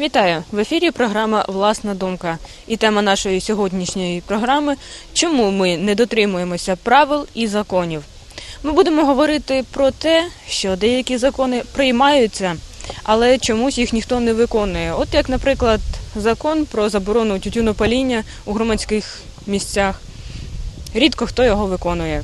Вітаю в ефірі. Програма Власна думка. І тема нашої сьогоднішньої програми чому ми не дотримуємося правил і законів. Ми будемо говорити про те, що деякі закони приймаються, але чомусь їх ніхто не виконує. От як, наприклад, закон про заборону тютюнопаління у громадських місцях. Рідко хто його виконує.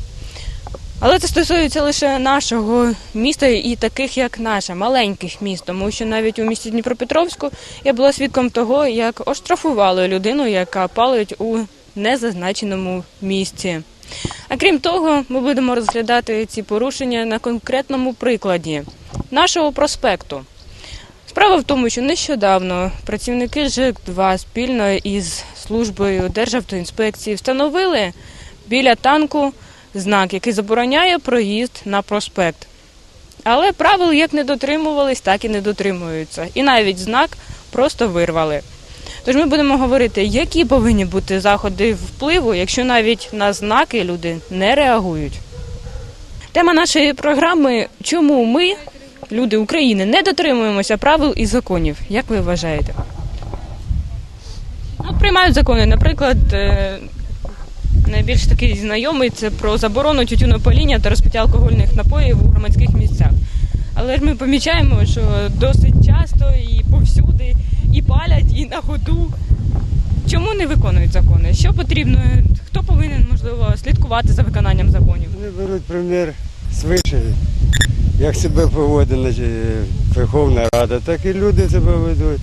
Але це стосується лише нашого міста і таких, як наше, маленьких міст, тому що навіть у місті Дніпропетровську я була свідком того, як оштрафували людину, яка палить у незазначеному місці. А крім того, ми будемо розглядати ці порушення на конкретному прикладі нашого проспекту. Справа в тому, що нещодавно працівники ЖЕК-2 спільно із службою Державтоінспекції встановили біля танку знак, який забороняє проїзд на проспект. Але правил як не дотримувались, так і не дотримуються. І навіть знак просто вирвали. Тож ми будемо говорити, які повинні бути заходи впливу, якщо навіть на знаки люди не реагують. Тема нашої програми чому ми, люди України, не дотримуємося правил і законів. Як ви вважаєте? Ну, приймають закони, наприклад, е, найбільш такий знайомий це про заборону тютюнопаління та розпиття алкогольних напоїв у громадських місцях. Але ж ми помічаємо, що досить часто і повсюди і палять, і на ходу. Чому не виконують закони? Що потрібно? Хто повинен можливо слідкувати за виконанням законів? Вони беруть примір свише. Як себе поводила Верховна Рада, так і люди себе ведуть.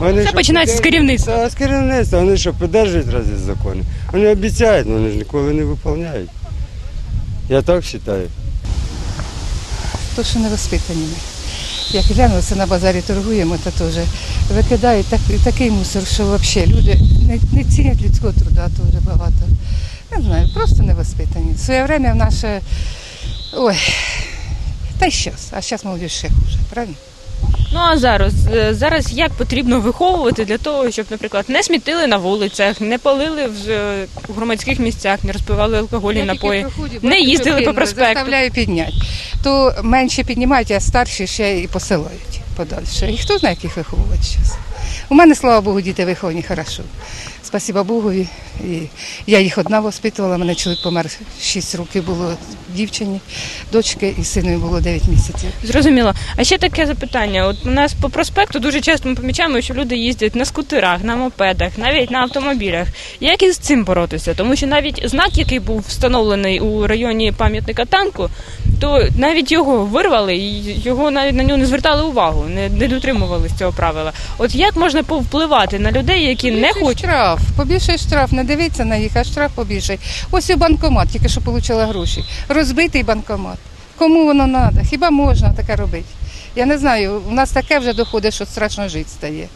Вони Це починається з керівництва. Та, з керівництва. Вони що, підтримують разве закони? Вони обіцяють, але вони ж ніколи не виконують. Я так вважаю. то, що не воспитані ми. Як глянулися на базарі торгуємо, то теж викидають так, такий мусор, що взагалі люди не, не цінять людського труда дуже багато. Не знаю, просто не воспитані. В своє время в наше. Ой, та й щас, а зараз молодь ще хуже, правильно? Ну а зараз Е, зараз як потрібно виховувати для того, щоб, наприклад, не смітили на вулицях, не палили в е, громадських місцях, не розпивали алкогольні напої. не їздили по проспекту. Заставляю підняти. То менше піднімають, а старші ще і посилають подальше. І хто знає, яких виховувати зараз. У мене, слава Богу, діти виховані хорошо. Спасіба Богові. І я їх одна воспитувала, мене чоловік помер 6 років було дівчині, дочки і синові було 9 місяців. Зрозуміло. А ще таке запитання. От у нас по проспекту дуже часто ми помічаємо, що люди їздять на скутерах, на мопедах, навіть на автомобілях. Як із цим боротися? Тому що навіть знак, який був встановлений у районі пам'ятника танку, то навіть його вирвали і його навіть на нього не звертали увагу, не, не дотримувалися цього правила. От як можна повпливати на людей, які не Побільший хочуть? штраф, побільший штраф, не дивіться на їх, а штраф побільший. Ось і банкомат, тільки що отримала гроші. Розбитий банкомат. Кому воно треба? Хіба можна таке робити? Я не знаю, у нас таке вже доходить, що страшно жити стає.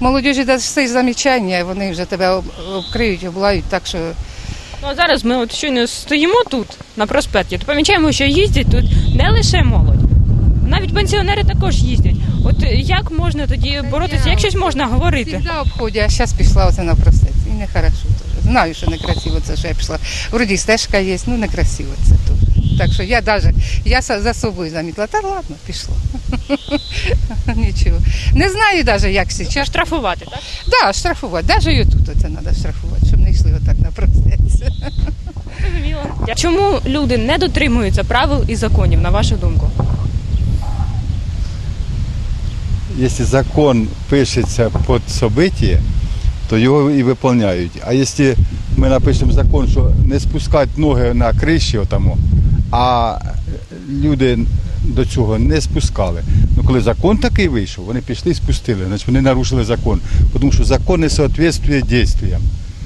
Молодіжі дасть замічання, вони вже тебе обкриють, облають, так що Ну а зараз ми от щойно стоїмо тут на проспекті, то помічаємо, що їздять тут не лише молодь. Навіть пенсіонери також їздять. От як можна тоді боротися, як щось можна говорити? завжди обходять, а зараз пішла оце на простець. І не хорошо теж. Знаю, що некрасиво це, що я пішла. Вроді стежка є, ну некрасиво це теж. Так що я навіть я са- за собою замітила. Та ладно, пішло. Нічого. Не знаю навіть, як зараз. Штрафувати, так? Да, штрафувати. Навіть і тут оце треба штрафувати, щоб не йшли отак на простець. Зрозуміло. Чому люди не дотримуються правил і законів, на вашу думку? Якщо закон пишеться під собиття, то його і виконують. А якщо ми напишемо закон, що не спускати ноги на криші, отамо, а люди до цього не спускали. Ну коли закон такий вийшов, вони пішли і спустили, значить вони нарушили закон. Тому що закон не соответствує дійствам.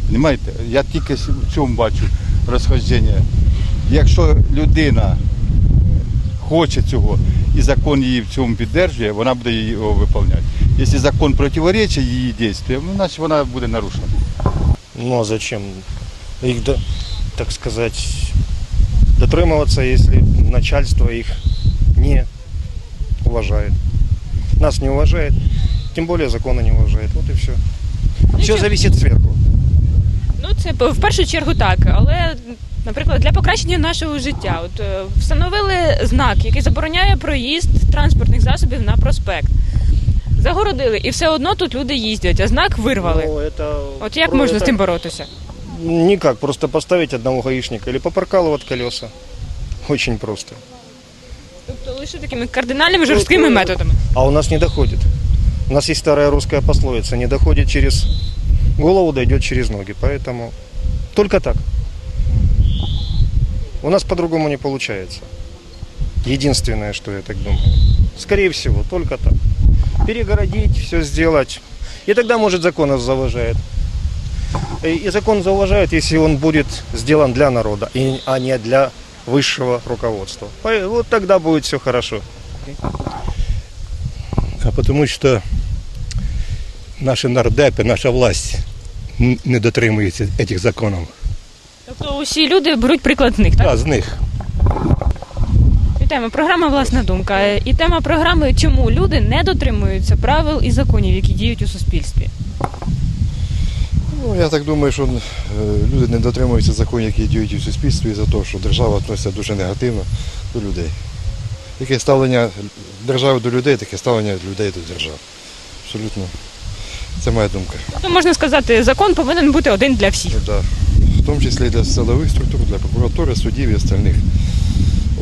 Понимаєте? Я тільки в цьому бачу розхождення. Якщо людина хоче цього і закон її в цьому підтримує, вона буде його виконувати. Якщо закон противоречить її дійствам, ну, значить вона буде нарушена. Ну а зачем их, так сказать, дотримуватися, если начальство их не уважает? Нас не уважает, тем более законы не уважает. Вот и все. Все зависит сверху. Ну це в першу чергу так, але. Наприклад, для покращення нашого життя, от е, встановили знак, який забороняє проїзд транспортних засобів на проспект. Загородили, і все одно тут люди їздять, а знак вирвали. Ну, это, От як про- можна з это цим боротися? Никак, просто поставить одного гаишника или попрокалывать колеса. Очень просто. Тобто лише такими кардинальними жорсткими методами. А у нас не доходит. У нас есть старая русская пословица, не доходит через голову, дойдет через ноги. Поэтому только так. У нас по-другому не получается. Единственное, что я так думаю. Скорее всего, только так. Перегородить, все сделать. И тогда, может, закон нас зауважает. И и закон зауважает, если он будет сделан для народа, а не для высшего руководства. Вот тогда будет все хорошо. А потому що наші нардепи, наша власть не дотримується цих законів. Тобто усі люди беруть приклад з них, так? А з них. Вітаємо. Програма Власна думка. І тема програми Чому люди не дотримуються правил і законів, які діють у суспільстві. Ну, я так думаю, що е, люди не дотримуються законів, які діють у суспільстві, за те, що держава відноситься дуже негативно до людей. Яке ставлення держави до людей, таке ставлення людей до держави. Абсолютно. Це моя думка. Тобто можна сказати, закон повинен бути один для всіх. Ну, да. В тому числі і для силових структур, для прокуратури, суддів і остальних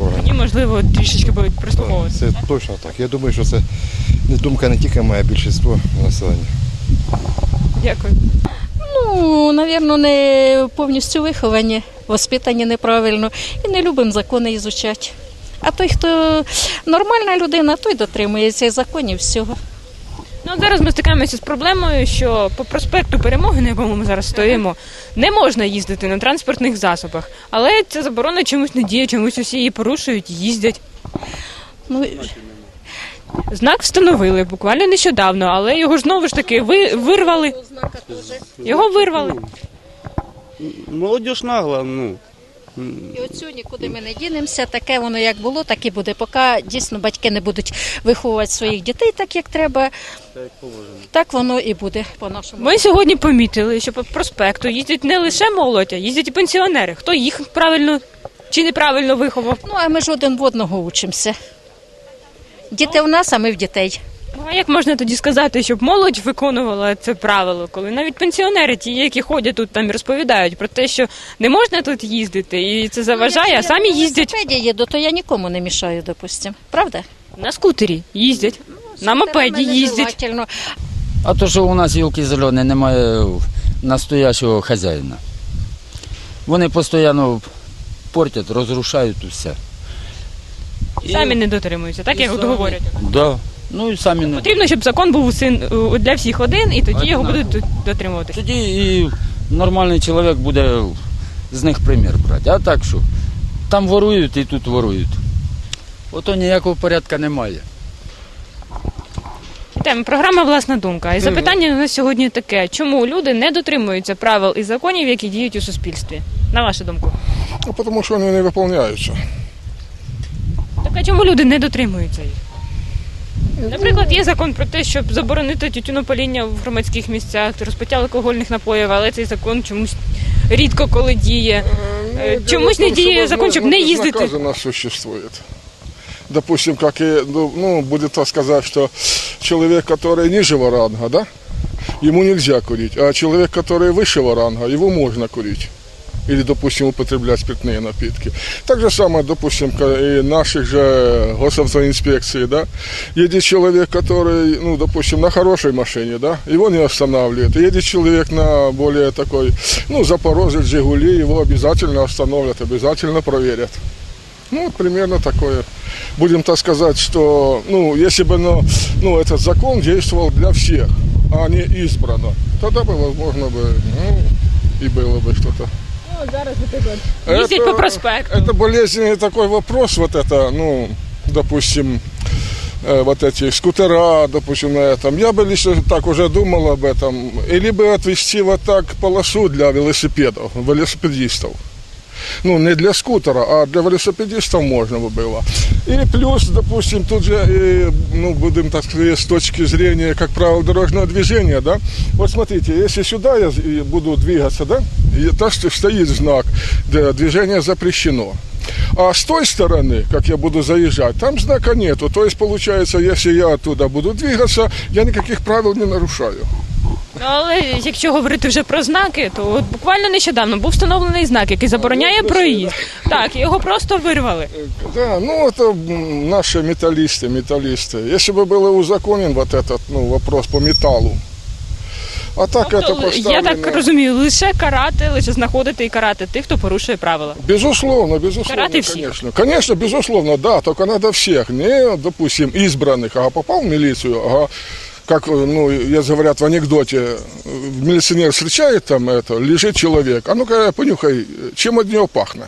органів. можливо, трішечки будуть прислуховуватися. Це точно так. Я думаю, що це не думка не тільки моя, а більшість населення. Дякую. Ну, напевно, не повністю виховані, воспитані неправильно і не любимо закони ізучати. А той, хто нормальна людина, той дотримується законів всього. Ну от зараз ми стикаємося з проблемою, що по проспекту Перемоги, на якому ми зараз стоїмо, не можна їздити на транспортних засобах. Але ця заборона чомусь не діє, чомусь усі її порушують, їздять. Ну, Знак встановили буквально нещодавно, але його ж знову ж таки ви, вирвали. Його вирвали. Молодіж нагла, ну. І от сьогодні, куди ми не дінемося, таке воно як було, так і буде. Поки дійсно батьки не будуть виховувати своїх дітей так, як треба, так воно і буде по-нашому. Ми сьогодні помітили, що по проспекту їздять не лише молодь, а їздять і пенсіонери. Хто їх правильно чи неправильно виховав? Ну, а ми ж один в одного учимося. Діти в нас, а ми в дітей. Ну, а як можна тоді сказати, щоб молодь виконувала це правило, коли навіть пенсіонери, ті, які ходять тут там і розповідають про те, що не можна тут їздити, і це заважає, а самі їздять На велосипеді їду, то я нікому не мішаю, допустим. Правда? на скутері, їздять, на мопеді їздять. А то, що у нас гілки зелені, немає настоящого хазяїна. Вони постійно портять, розрушають усе. І- Самі не дотримуються, так і як от говорять. Да. Ну і самі не. Потрібно, щоб закон був усин у- для всіх один, і тоді його будуть дотримуватися. Тоді і нормальний чоловік буде з них примір брати. А так що? Там ворують і тут ворують. Ото ніякого порядку немає. Вітаємо, програма Власна думка. І запитання у нас сьогодні таке: чому люди не дотримуються правил і законів, які діють у суспільстві? На вашу думку. Ну, потому что они не выполняются. Так а чому люди не дотримуються їх? Наприклад, є закон про те, щоб заборонити тютюнопаління в громадських місцях, розпиття алкогольних напоїв, але цей закон чомусь рідко коли діє. Е, Чомусь не діє закон, щоб не їздити. Наказано существует. Допустим, как и, ну, ну, будет так сказать, что человек, который нижнего ранга, да, ему нельзя курить, а человек, который высшего ранга, его можно курить. Или, допустим, употреблять спиртные напитки. Так же самое, допустим, и наших же госавтоинспекций, да. Едет человек, который, ну, допустим, на хорошей машине, да, его не останавливают. Едет человек на более такой, ну, Запорожец, Жигули, его обязательно остановят, обязательно проверят. Ну, примерно такое. Будем так сказать, что, ну, если бы ну, ну, этот закон действовал для всех, а не избрано, тогда бы, возможно, бы, ну, и было бы что-то. Їздять Это- по проспекту. Это болезненный такой вопрос, вот это, ну, допустим, э, вот эти скутера, допустим, на этом. Я бы лично так уже думал об этом. Или бы отвести вот так полосу для велосипедов, велосипедистов. Ну, не для скутера, а для велосипедистов можно бы было. И плюс, допустим, тут же, э, ну, будем так сказать, с точки зрения, как правило, дорожного движения, да. Вот смотрите, если сюда я з- и буду двигаться, да, и так что стоит знак, да, движение запрещено. А с той стороны, как я буду заезжать, там знака нету. То есть, получается, если я оттуда буду двигаться, я никаких правил не нарушаю. Ну, але якщо говорити вже про знаки, то от буквально нещодавно був встановлений знак, який забороняє проїзд. Так, його просто вирвали. Да, ну это м, наши металлисты, металлисты. Если бы был узаконен вот этот ну, вопрос по металлу. А так это Тобто, я поставлено. так розумію, лише карати, лише знаходити і карати тих, хто порушує правила. Безусловно, безусловно, Караты всех. конечно. Конечно, безусловно, да, только надо всех, не, допустим, избранных, ага, попал в милицию, ага, как, э, ну, есть говорят в анекдоте, э, милиционер встречает там это, лежит человек, а ну-ка понюхай, чим від нього пахне.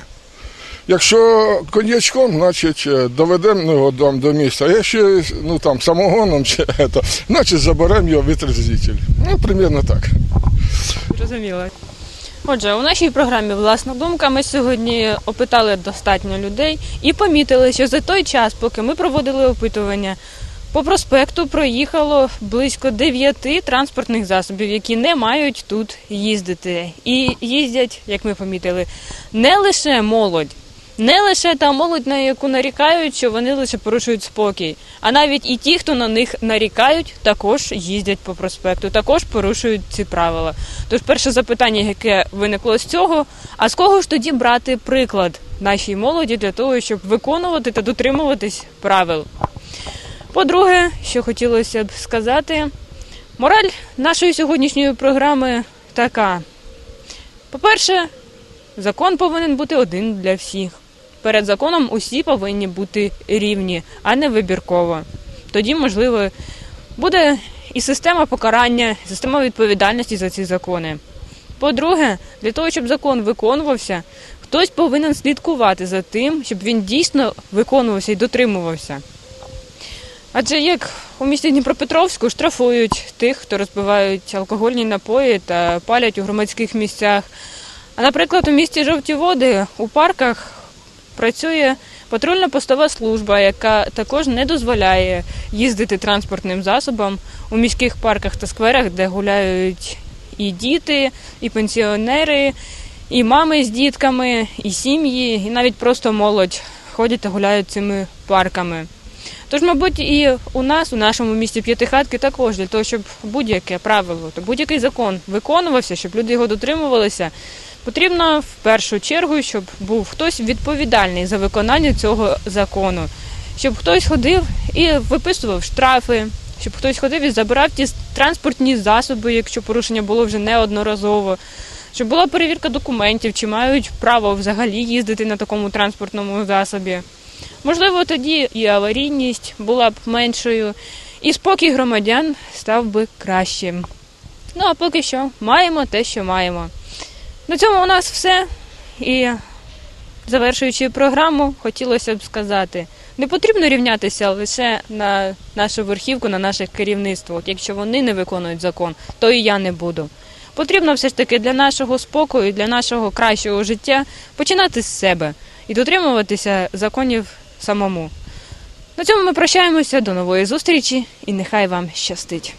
Якщо коньячком, значить е, доведемо його до, до місця. А якщо ну, там, самогоном, чи, это, значить заберемо його витрезвитель. Ну, примерно так. Зрозуміло. Отже, у нашій програмі Власна думка ми сьогодні опитали достатньо людей і помітили, що за той час, поки ми проводили опитування, по проспекту проїхало близько дев'яти транспортних засобів, які не мають тут їздити. І їздять, як ми помітили, не лише молодь. Не лише та молодь, на яку нарікають, що вони лише порушують спокій, а навіть і ті, хто на них нарікають, також їздять по проспекту, також порушують ці правила. Тож перше запитання, яке виникло з цього, а з кого ж тоді брати приклад нашій молоді для того, щоб виконувати та дотримуватись правил? По-друге, що хотілося б сказати, мораль нашої сьогоднішньої програми така. По-перше, закон повинен бути один для всіх. Перед законом усі повинні бути рівні, а не вибірково. Тоді, можливо, буде і система покарання, і система відповідальності за ці закони. По-друге, для того, щоб закон виконувався, хтось повинен слідкувати за тим, щоб він дійсно виконувався і дотримувався. Адже як у місті Дніпропетровську штрафують тих, хто розпивають алкогольні напої та палять у громадських місцях. А наприклад, у місті Жовті Води у парках працює патрульно-постова служба, яка також не дозволяє їздити транспортним засобам у міських парках та скверах, де гуляють і діти, і пенсіонери, і мами з дітками, і сім'ї, і навіть просто молодь ходять та гуляють цими парками. Тож, мабуть, і у нас, у нашому місті П'ятихатки, також для того, щоб будь-яке правило та будь-який закон виконувався, щоб люди його дотримувалися, потрібно в першу чергу, щоб був хтось відповідальний за виконання цього закону, щоб хтось ходив і виписував штрафи, щоб хтось ходив і забирав ті транспортні засоби, якщо порушення було вже неодноразово. Щоб була перевірка документів, чи мають право взагалі їздити на такому транспортному засобі. Можливо, тоді і аварійність була б меншою, і спокій громадян став би кращим. Ну а поки що маємо те, що маємо. На цьому у нас все. І завершуючи програму, хотілося б сказати: не потрібно рівнятися лише на нашу верхівку, на наше керівництво. Якщо вони не виконують закон, то і я не буду. Потрібно все ж таки для нашого спокою, для нашого кращого життя починати з себе і дотримуватися законів самому. На цьому ми прощаємося до нової зустрічі і нехай вам щастить.